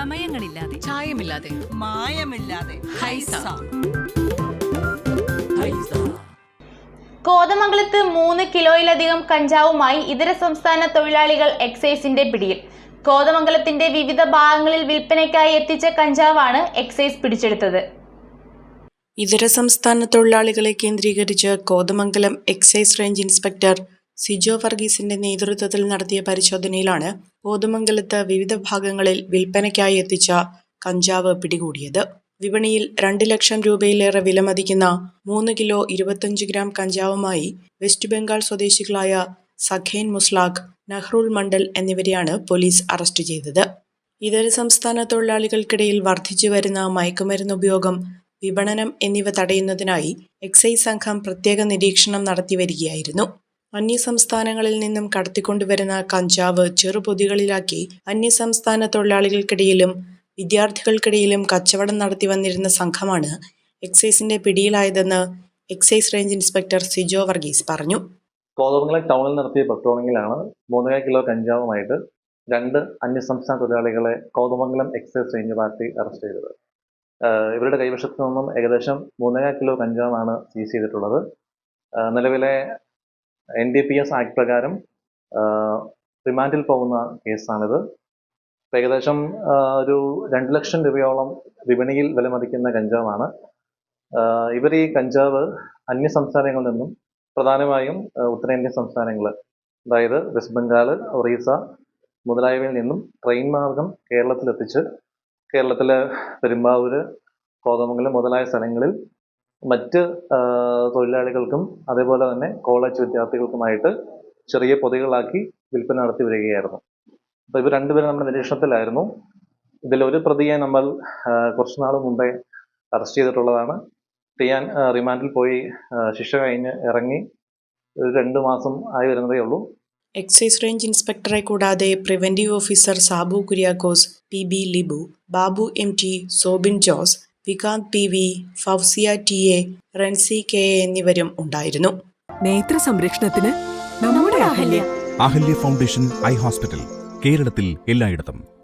ചമയങ്ങളില്ലാതെ ചായമില്ലാതെ. മായമില്ലാതെ. ഹൈസ. കോതമംഗലത്ത് മൂന്ന് കിലോയിലധികം കഞ്ചാവുമായി ഇതര സംസ്ഥാന തൊഴിലാളികൾ എക്സൈസിന്റെ പിടിയിൽ. കോതമംഗലത്തിന്റെ വിവിധ ഭാഗങ്ങളിൽ വിൽപ്പനയ്ക്കായി എത്തിച്ച കഞ്ചാവാണ് എക്സൈസ് പിടിച്ചെടുത്തത്. ഇതര സംസ്ഥാന തൊഴിലാളികളെ കേന്ദ്രീകരിച്ച് Kothamangalam excise range inspector Sijo വർഗീസിന്റെ നേതൃത്വത്തിൽ നടത്തിയ പരിശോധനയിലാണ് കോതമംഗലത്ത് വിവിധ ഭാഗങ്ങളിൽ വിൽപ്പനയ്ക്കായി എത്തിച്ച കഞ്ചാവ് പിടികൂടിയത്. വിപണിയിൽ രണ്ട് ലക്ഷം രൂപയിലേറെ വിലമതിക്കുന്ന മൂന്ന് കിലോ ഇരുപത്തഞ്ച് ഗ്രാം കഞ്ചാവുമായി വെസ്റ്റ് ബംഗാൾ സ്വദേശികളായ സഖേൻ മുസ്ലാഖ് നഹ്റുൽ മണ്ഡൽ എന്നിവരെയാണ് പോലീസ് അറസ്റ്റ് ചെയ്തത്. ഇതര സംസ്ഥാന തൊഴിലാളികൾക്കിടയിൽ വർദ്ധിച്ചു വരുന്ന മയക്കുമരുന്ന് ഉപയോഗം വിപണനം എന്നിവ തടയുന്നതിനായി എക്സൈസ് സംഘം പ്രത്യേക നിരീക്ഷണം നടത്തിവരികയായിരുന്നു അന്യസംസ്ഥാനങ്ങളിൽ നിന്നും കടത്തിക്കൊണ്ടുവരുന്ന കഞ്ചാവ് ചെറുപൊതികളിലാക്കി അന്യസംസ്ഥാന തൊഴിലാളികൾക്കിടയിലും വിദ്യാർത്ഥികൾക്കിടയിലും കച്ചവടം നടത്തി വന്നിരുന്ന സംഘമാണ് എക്സൈസിന്റെ പിടിയിലായതെന്ന് excise range inspector Sijo Varghese പറഞ്ഞു. കോതമംഗലം ടൗണിൽ നടത്തിയ പട്രോളിംഗിലാണ് മൂന്നര കിലോ കഞ്ചാവുമായിട്ട് രണ്ട് അന്യസംസ്ഥാന തൊഴിലാളികളെ Kothamangalam excise range party arrest ചെയ്തത്. ഇവരുടെ കൈവശത്തു നിന്നും ഏകദേശം മൂന്നര കിലോ കഞ്ചാവാണ് സീസ് ചെയ്തിട്ടുള്ളത്. നിലവിലെ N D P S act പ്രകാരം റിമാൻഡിൽ പോകുന്ന കേസാണിത്. ഏകദേശം ഒരു രണ്ട് ലക്ഷം രൂപയോളം വിപണിയിൽ വിലമതിക്കുന്ന കഞ്ചാവാണ് ഇവർ ഈ കഞ്ചാവ് അന്യ സംസ്ഥാനങ്ങളിൽ നിന്നും പ്രധാനമായും ഉത്തരേന്ത്യൻ സംസ്ഥാനങ്ങൾ അതായത് വെസ്റ്റ് ബംഗാൾ ഒറീസ മുതലായവയിൽ നിന്നും ട്രെയിൻ മാർഗം കേരളത്തിലെത്തിച്ച് കേരളത്തിലെ പെരുമ്പാവൂര് കോതമംഗലം മുതലായ സ്ഥലങ്ങളിൽ മറ്റ് തൊഴിലാളികൾക്കും അതേപോലെ തന്നെ കോളേജ് വിദ്യാർത്ഥികൾക്കുമായിട്ട് ചെറിയ പൊതികളാക്കി വിൽപ്പന നടത്തി വരികയായിരുന്നു. അപ്പോൾ ഇവർ രണ്ടുപേരും നമ്മുടെ നിരീക്ഷണത്തിലായിരുന്നു. ഇതിലൊരു പ്രതിയെ നമ്മൾ കുറച്ചു നാൾ മുമ്പേ അറസ്റ്റ് ചെയ്തിട്ടുള്ളതാണ്. ടിയാൻ റിമാൻഡിൽ പോയി ശിക്ഷ കഴിഞ്ഞ് ഇറങ്ങി. ഒരു രണ്ട് മാസം ആയി വരുന്നതേ ഉള്ളൂ. എക്സൈസ് റേഞ്ച് ഇൻസ്പെക്ടറെ കൂടാതെ preventive officer Sabu Kuriakose P B Libu Babu M T Sobin Jose Vikanth P V Fousiya T A Ransi K A എന്നിവരും ഉണ്ടായിരുന്നു. നേത്ര സംരക്ഷണത്തിന് നമ്മുടെ Ahalya. Ahalya foundation eye hospital കേരളത്തിൽ എല്ലായിടത്തും.